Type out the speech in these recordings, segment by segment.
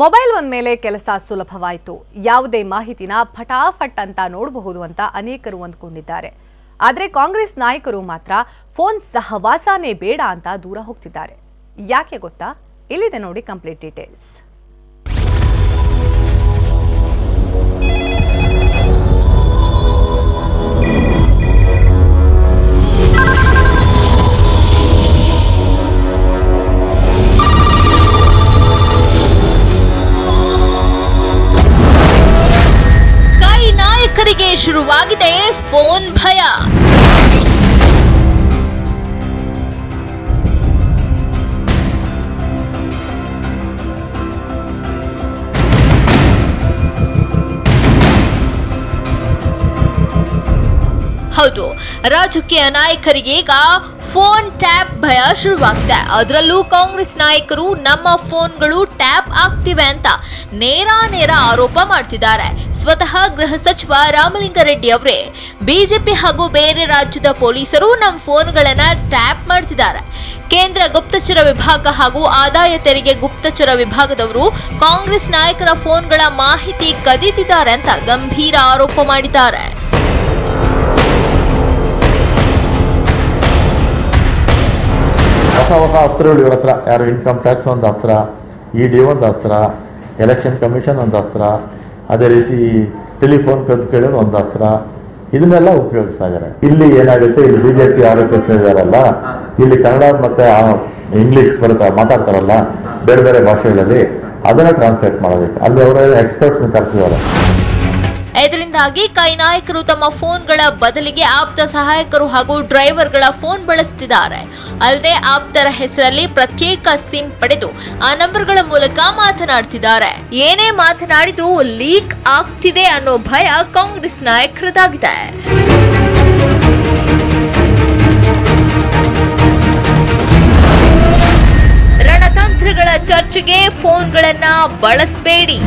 Mobile ಒಂದ ಮೇಲೆ ಕೆಲಸ ಸುಲಭವಾಯಿತು. ಯಾವುದೇ ಮಾಹಿತಿನ ಫಟಾಫಟ್ ಅಂತ ನೋಡಬಹುದು ಅಂತ ಅನೇಕರು ಅಂದ್ಕೊಂಡಿದ್ದಾರೆ ಆದರೆ ಕಾಂಗ್ರೆಸ್ ನಾಯಕರು ಮಾತ್ರ ಫೋನ್ ಸಹವಾಸನೇ ಬೇಡ ಅಂತ ದೂರ ಹೋಗ್ತಿದ್ದಾರೆ. ಯಾಕೆ ಗೊತ್ತಾ? ಇಲ್ಲಿದೆ ನೋಡಿ ಕಂಪ್ಲೀಟ್ ಡೀಟೇಲ್ಸ್. ಶುರುವಾಗಿದೆ ಫೋನ್ ಭಯ ಹೌದು ರಾಜಕೀಯ ನಾಯಕರಿಗೆ ಈಗ ಫೋನ್ ಟ್ಯಾಪ್ ಭಯ ಶುರುವಾಗಿದೆ ಅದರಲ್ಲೂ ಕಾಂಗ್ರೆಸ್ ನಾಯಕರು ನಮ್ಮ ಫೋನ್ಗಳು ಟ್ಯಾಪ್ ಆಗ್ತಿವೆ ಅಂತ ನೇರ ನೇರ ಆರೋಪ ಮಾಡ್ತಿದ್ದಾರೆ. ಸ್ವತಃ ಗೃಹ ಸಚಿವ ರಾಮಲಿಂಗಾರೆಡ್ಡಿ ಅವರೇ. ಬಿಜೆಪಿ ಹಾಗೂ ಬೇರೆ ರಾಜ್ಯದ ಪೊಲೀಸರು ನಮ್ಮ ಫೋನ್ಗಳನ್ನ ಟ್ಯಾಪ್ ಮಾಡ್ತಿದ್ದಾರೆ. ಕೇಂದ್ರ ಗುಪ್ತಚರ ವಿಭಾಗ ಹಾಗೂ ಆದಾಯ ತೆರಿಗೆ ಗುಪ್ತಚರ ವಿಭಾಗದವರು ಕಾಂಗ್ರೆಸ್ ನಾಯಕರ ಫೋನ್ಗಳ ಮಾಹಿತಿ ಕದೀತಿದ್ದಾರೆ ಅಂತ ಗಂಭೀರ ಆರೋಪ ಮಾಡಿದ್ದಾರೆ. ಹೊಸ ಹೊಸ ಅಸ್ತ್ರಗಳು ಇವರ ಹತ್ರ. ಯಾರು ಇನ್ಕಮ್ ಟ್ಯಾಕ್ಸ್ ಒಂದು ಅಸ್ತ್ರ ಇ ಡಿ ಒಂದು ಅಸ್ತ್ರ ಎಲೆಕ್ಷನ್ ಕಮಿಷನ್ ಒಂದು ಅಸ್ತ್ರ, ಅದೇ ರೀತಿ ಟೆಲಿಫೋನ್ ಕದ್ದು ಕೇಳೋದು ಒಂದು ಅಸ್ತ್ರ. ಇದನ್ನೆಲ್ಲ ಉಪಯೋಗಿಸ್ತಾ ಇದ್ದಾರೆ ಇಲ್ಲಿ ಏನಾಗುತ್ತೆ? ಇಲ್ಲಿ B J P R S S ಇದಾರಲ್ಲ. ಇಲ್ಲಿ ಕನ್ನಡ ಮತ್ತೆ ಇಂಗ್ಲಿಷ್ ಬರುತ್ತೆ ಮಾತಾಡ್ತಾರಲ್ಲ, ಬೇರೆ ಬೇರೆ ಭಾಷೆಗಳಲ್ಲಿ ಅದನ್ನ ಟ್ರಾನ್ಸ್ಲೇಟ್ ಮಾಡೋದಕ್ಕೆ. ಅಲ್ಲಿ ಅವರ ಎಕ್ಸ್ಪರ್ಟ್ಸ್ ಕರೆಸಿದ್ದಾರೆ. ಇದರಿಂದಾಗಿ ಕೈ ನಾಯಕರು ತಮ್ಮ ಫೋನ್ಗಳ ಬದಲಿಗೆ ಆಪ್ತ ಸಹಾಯಕರು ಹಾಗೂ ಡ್ರೈವರ್ಗಳ ಫೋನ್ ಬಳಸುತ್ತಿದ್ದಾರೆ. ಅಲ್ಲದೆ ಆಪ್ತರ ಹೆಸರಲ್ಲಿ ಪ್ರತ್ಯೇಕ ಸಿಮ್ ಪಡೆದು ಆ ನಂಬರ್ಗಳ ಮೂಲಕ ಮಾತನಾಡ್ತಿದ್ದಾರೆ ಏನೇ ಮಾತನಾಡಿದ್ರೂ ಲೀಕ್ ಆಗ್ತಿದೆ ಅನ್ನೋ ಭಯ ಕಾಂಗ್ರೆಸ್ ನಾಯಕರದಾಗಿದೆ. ರಣತಂತ್ರಗಳ ಚರ್ಚೆಗೆ ಫೋನ್ಗಳನ್ನ ಬಳಸಬೇಡಿ.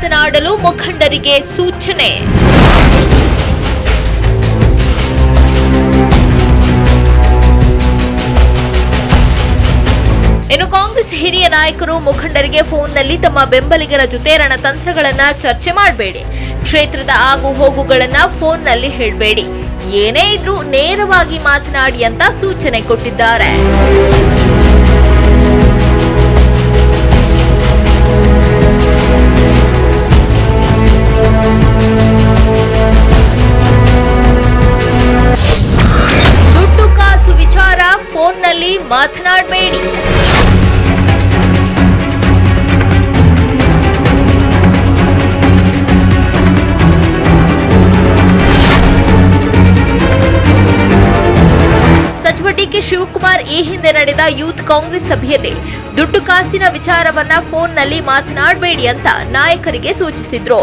ಮಾತನಾಡಲು ಮುಖಂಡರಿಗೆ ಸೂಚನೆ. ಇನ್ನು ಕಾಂಗ್ರೆಸ್ ಹಿರಿಯ ನಾಯಕರು ಮುಖಂಡರಿಗೆ ಫೋನ್ನಲ್ಲಿ ತಮ್ಮ ಬೆಂಬಲಿಗರ ಜೊತೆ ರಣತಂತ್ರಗಳನ್ನ ಚರ್ಚೆ ಮಾಡಬೇಡಿ. ಕ್ಷೇತ್ರದ ಆಗು ಹೋಗುಗಳನ್ನ ಫೋನ್ನಲ್ಲಿ ಹೇಳಬೇಡಿ. ಏನೇ ಇದ್ರೂ ನೇರವಾಗಿ ಮಾತನಾಡಿ ಅಂತ ಸೂಚನೆ ಕೊಟ್ಟಿದ್ದಾರೆ. ಫೋನ್ನಲ್ಲಿ ಮಾತನಾಡಬೇಡಿ. ಡಿಕೆ ಶಿವಕುಮಾರ್ ಈ ಹಿಂದೆ ನಡೆದ ಯೂತ್ ಕಾಂಗ್ರೆಸ್ ಸಭೆಯಲ್ಲಿ ದುಡ್ಡು ಕಾಸಿನ ವಿಚಾರವನ್ನ ಫೋನ್ನಲ್ಲಿ ಮಾತನಾಡಬೇಡಿ ಅಂತ ನಾಯಕರಿಗೆ ಸೂಚಿಸಿದ್ರು.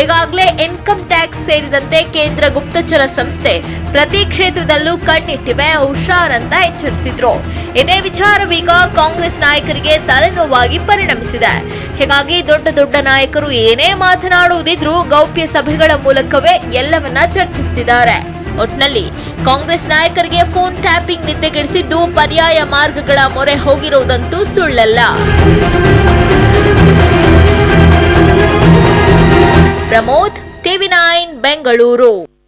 ಈಗಾಗಲೇ ಇನ್ಕಮ್ ಟ್ಯಾಕ್ಸ್ ಸೇರಿದಂತೆ ಕೇಂದ್ರ ಗುಪ್ತಚರ ಸಂಸ್ಥೆ ಪ್ರತಿ ಕ್ಷೇತ್ರದಲ್ಲೂ ಕಣ್ಣಿಟ್ಟಿವೆ, ಹುಷಾರ್ ಅಂತ ಎಚ್ಚರಿಸಿದ್ರು. ಇದೇ ವಿಚಾರವೀಗ ಕಾಂಗ್ರೆಸ್ ನಾಯಕರಿಗೆ ತಲೆನೋವಾಗಿ ಪರಿಣಮಿಸಿದೆ. ಹೀಗಾಗಿ ದೊಡ್ಡ ದೊಡ್ಡ ನಾಯಕರು ಏನೇ ಮಾತನಾಡುವುದಿದ್ರೂ ಗೌಪ್ಯ ಸಭೆಗಳ ಮೂಲಕವೇ ಎಲ್ಲವನ್ನ ಚರ್ಚಿಸುತ್ತಿದ್ದಾರೆ ಒಟ್ನಲ್ಲಿ ಕಾಂಗ್ರೆಸ್ ನಾಯಕರಿಗೆ ಫೋನ್ ಟ್ಯಾಪಿಂಗ್ ನಿದ್ದೆಗೆಡಿಸಿದ್ದು ಪರ್ಯಾಯ ಮಾರ್ಗಗಳ ಮೊರೆ ಹೋಗಿರುವುದಂತೂ ಸುಳ್ಳಲ್ಲ. Pramod, TV nine, Bengaluru.